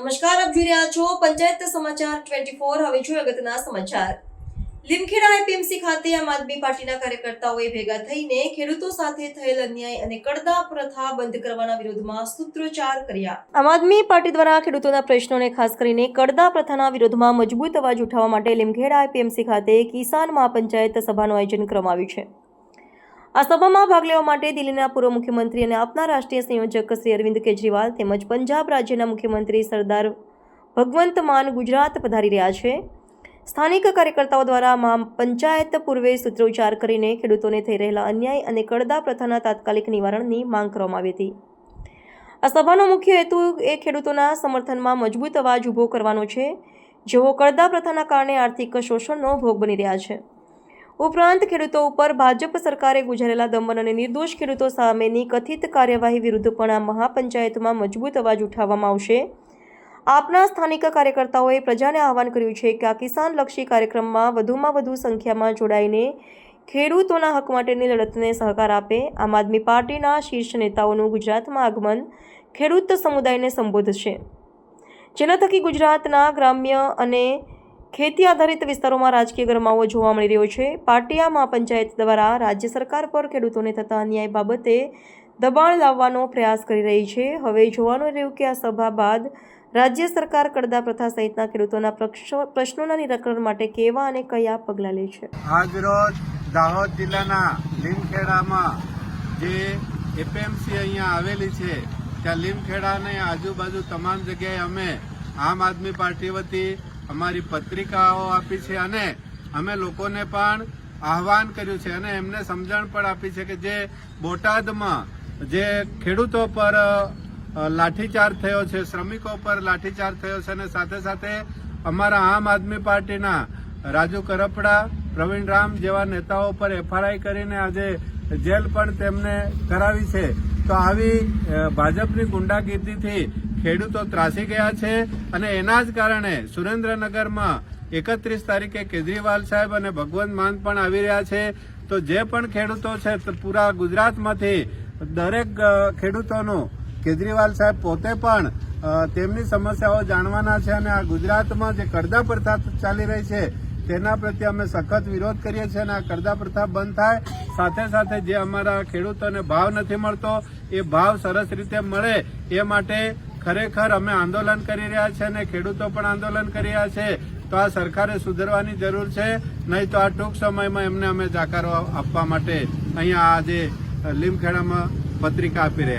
નમસ્કાર, આપ જોઈ રહ્યા છો પંચાયત સમાચાર 24 હવે જોઈએ અગત્યના સમાચાર. લીમખેડા એપીએમસી ખાતે આમ આદમી પાર્ટીના કાર્યકર્તાઓએ ભેગા થઈને ખેડૂતો સાથે થયેલ અન્યાય અને કડદા પ્રથા બંધ કરવાના વિરોધમાં સૂત્રોચ્ચાર કર્યા. આમ આદમી પાર્ટી દ્વારા ખેડૂતોના પ્રશ્નોને ખાસ કરીને કડદા પ્રથાના વિરોધમાં મજબૂત અવાજ ઉઠાવવા માટે લીમખેડા એપીએમસી ખાતે કિસાન મહાપંચાયત સભાનું આયોજન કરવામાં આવ્યું છે. આ સભામાં ભાગ લેવા માટે દિલ્હીના પૂર્વ મુખ્યમંત્રી અને આપના રાષ્ટ્રીય સંયોજક શ્રી અરવિંદ કેજરીવાલ તેમજ પંજાબ રાજ્યના મુખ્યમંત્રી સરદાર ભગવંત માન ગુજરાત પધારી રહ્યા છે. સ્થાનિક કાર્યકર્તાઓ દ્વારા મહા પંચાયત પૂર્વે સૂત્રોચ્ચાર કરીને ખેડૂતોને થઈ રહેલા અન્યાય અને કડદા પ્રથાના તાત્કાલિક નિવારણની માંગ કરવામાં આવી હતી. આ સભાનો મુખ્ય હેતુ એ ખેડૂતોના સમર્થનમાં મજબૂત અવાજ ઊભો કરવાનો છે. જેઓ કડદા પ્રથાના કારણે આર્થિક શોષણનો ભોગ બની રહ્યા છે. ઉપરાંત ખેડૂતો ઉપર ભાજપ સરકારે ગુજારેલા દમન અને નિર્દોષ ખેડૂતો સામેની કથિત કાર્યવાહી વિરુદ્ધ પણ આ મહાપંચાયતમાં મજબૂત અવાજ ઉઠાવવામાં આવશે. આપના સ્થાનિક કાર્યકર્તાઓએ પ્રજાને આહવાન કર્યું છે કે આ કિસાનલક્ષી કાર્યક્રમમાં વધુમાં વધુ સંખ્યામાં જોડાઈને ખેડૂતોના હક માટેની લડતને સહકાર આપે. આમ આદમી પાર્ટીના શીર્ષ નેતાઓનું ગુજરાતમાં આગમન ખેડૂત સમુદાયને સંબોધશે. જેના થકી ગુજરાતના ગ્રામ્ય અને ખેતી આધારિત વિસ્તારોમાં રાજકીય ગરમાવો જોવા મળી રહ્યો છે. પાટિયામાં પંચાયત દ્વારા રાજ્ય સરકાર પર ખેડૂતોને થતા અન્યાય બાબતે દબાણ લાવવાનો પ્રયાસ કરી રહી છે. હવે જોવાનું રહ્યું કે આ સભા બાદ રાજ્ય સરકાર કડદા પ્રથા સહિતના ખેડૂતોના પ્રશ્નો- પ્રશ્નોના નિરાકરણ માટે કેવા અને કયા પગલાં લે છે? આજરોજ દાહોદ જિલ્લાના લીમખેડામાં જે એપીએમસી અહીંયા આવેલી છે, ત્યાં લીમખેડાની આજુબાજુ તમામ જગ્યાએ અમે આમ આદમી પાર્ટી વતી અમારી પત્રિકાઓ આપી છે અને અમે લોકોને પણ આહવાન કર્યું છે અને એમને સમજણ પણ આપી છે કે જે બોટાદમાં જે ખેડૂતો પર લાઠીચાર્જ થયો છે, શ્રમિકો પર લાઠીચાર્જ થયો છે અને સાથે સાથે અમારા આમ આદમી પાર્ટીના રાજુ કરપડા, પ્રવીણ રામ જેવા નેતાઓ પર એફઆરઆઈ કરીને આજે જેલ પણ તેમને કરાવી છે. તો આવી ભાજપની ગુંડાગીર્દીથી ખેડૂતો ત્રાસી ગયા છે અને એના જ કારણે સુરેન્દ્રનગરમાં એકત્રીસ તારીખે કેજરીવાલ સાહેબ અને ભગવંત માન પણ આવી રહ્યા છે. તો જે પણ ખેડૂતો છે પૂરા ગુજરાતમાંથી દરેક ખેડૂતોનું કેજરીવાલ સાહેબ પોતે પણ તેમની સમસ્યાઓ જાણવાના છે અને આ ગુજરાતમાં જે કરદા પ્રથા ચાલી રહી છે તેના પ્રત્યે અમે સખત વિરોધ કરીએ છીએ અને આ કરદા પ્રથા બંધ થાય. સાથે સાથે જે અમારા ખેડૂતોને ભાવ નથી મળતો, એ ભાવ સરસ રીતે મળે એ માટે ખરેખર અમે આંદોલન કરી રહ્યા છે અને ખેડૂતો પણ આંદોલન કરી રહ્યા છે, તો આ સરકારે સુધરવાની જરૂર છે. નહીં તો આ ટૂંક સમયમાં એમને અમે જાકારો આપવા માટે અહીંયા આજે લીમખેડામાં પત્રિકા આપી રહ્યા